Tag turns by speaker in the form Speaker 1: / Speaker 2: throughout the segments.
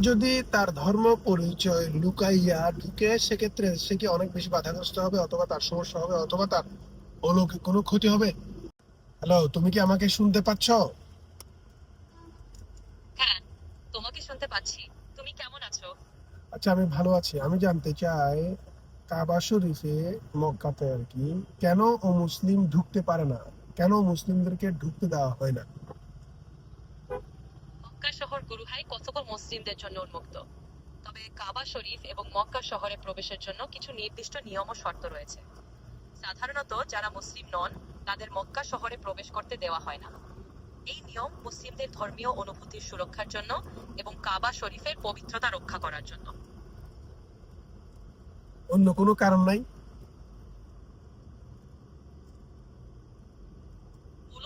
Speaker 1: যদি তার ধর্ম পরিচয় লুকাইয়া ঢুকে সেক্ষেত্রে সে কি অনেক বেশি বাধাগ্রস্ত হবে অথবা তার সমস্যা হবে অথবা তার অলৌকিক কোনো ক্ষতি হবে? হ্যালো তুমি কি আমাকে শুনতে পাচ্ছ?
Speaker 2: হ্যাঁ তোমাকে শুনতে পাচ্ছি। তুমি কেমন আছো?
Speaker 1: আচ্ছা আমি ভালো আছি। আমি জানতে চাই কাবা শরীফে মক্কাতে আর কি কেন ও মুসলিম ঢুকতে পারে না? কেন মুসলিমদেরকে ঢুকতে দেওয়া হয় না?
Speaker 2: মক্কা শহর গুরুহাই কতকল মুসলিমদের জন্য উন্মুক্ত। তবে কাবা শরীফ এবং মক্কা শহরে প্রবেশের জন্য কিছু নির্দিষ্ট নিয়ম ও শর্ত রয়েছে। সাধারণত যারা মুসলিম নন, তাদের মক্কা শহরে প্রবেশ করতে দেওয়া হয় না। এই নিয়ম মুসলিমদের ধর্মীয় অনুভূতির সুরক্ষার জন্য এবং কাবা শরীফের পবিত্রতা রক্ষা করার জন্য।
Speaker 1: অন্য কোনো কারণ নাই?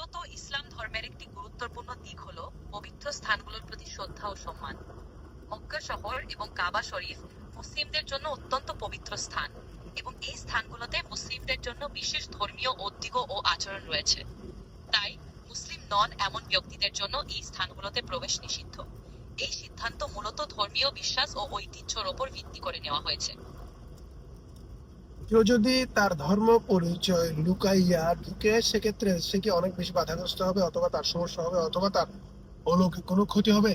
Speaker 2: মূলত ইসলাম ধর্মের একটি গুরুত্বপূর্ণ দিক হলো পবিত্র স্থানগুলোর প্রতি শ্রদ্ধা ও সম্মান। মক্কা শহর এবং কাবা শরীফ মুসলিমদের জন্য অত্যন্ত পবিত্র স্থান এবং এই স্থানগুলোতে মুসলিমদের জন্য বিশেষ ধর্মীয় ঐতিহ্য ও আচরণ রয়েছে। তাই মুসলিম নন এমন ব্যক্তিদের জন্য এই স্থানগুলোতে প্রবেশ নিষিদ্ধ। এই সিদ্ধান্ত মূলত ধর্মীয় বিশ্বাস ও ঐতিহ্যের ওপর ভিত্তি করে নেওয়া হয়েছে।
Speaker 1: কেউ যদি তার ধর্ম পরিচয় লুকাইয়া ঢুকে, সেক্ষেত্রে সে কি অনেক বেশি বাধাগ্রস্ত হবে অথবা তার সমস্যা হবে অথবা তার অলৌকিক কোনো ক্ষতি হবে?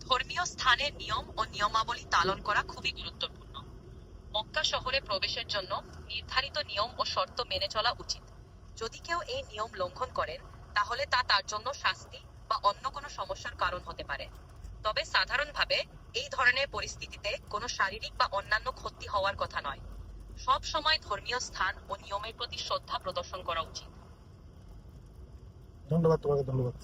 Speaker 2: ধর্মীয় স্থানের নিয়ম ও নিয়মাবলী পালন করা খুবই গুরুত্বপূর্ণ। মক্কা শহরে প্রবেশের জন্য নির্ধারিত নিয়ম ও শর্ত মেনে চলা উচিত। যদি কেউ এই নিয়ম লঙ্ঘন করেন, তাহলে তা তার জন্য শাস্তি বা অন্য কোনো সমস্যার কারণ হতে পারে। তবে সাধারণভাবে এই ধরনের পরিস্থিতিতে কোনো শারীরিক বা অন্যান্য ক্ষতি হওয়ার কথা নয়। সব সময় ধর্মীয় স্থান ও নিয়মের প্রতি শ্রদ্ধা প্রদর্শন করা উচিত।
Speaker 1: ধন্যবাদ, তোমাকে ধন্যবাদ।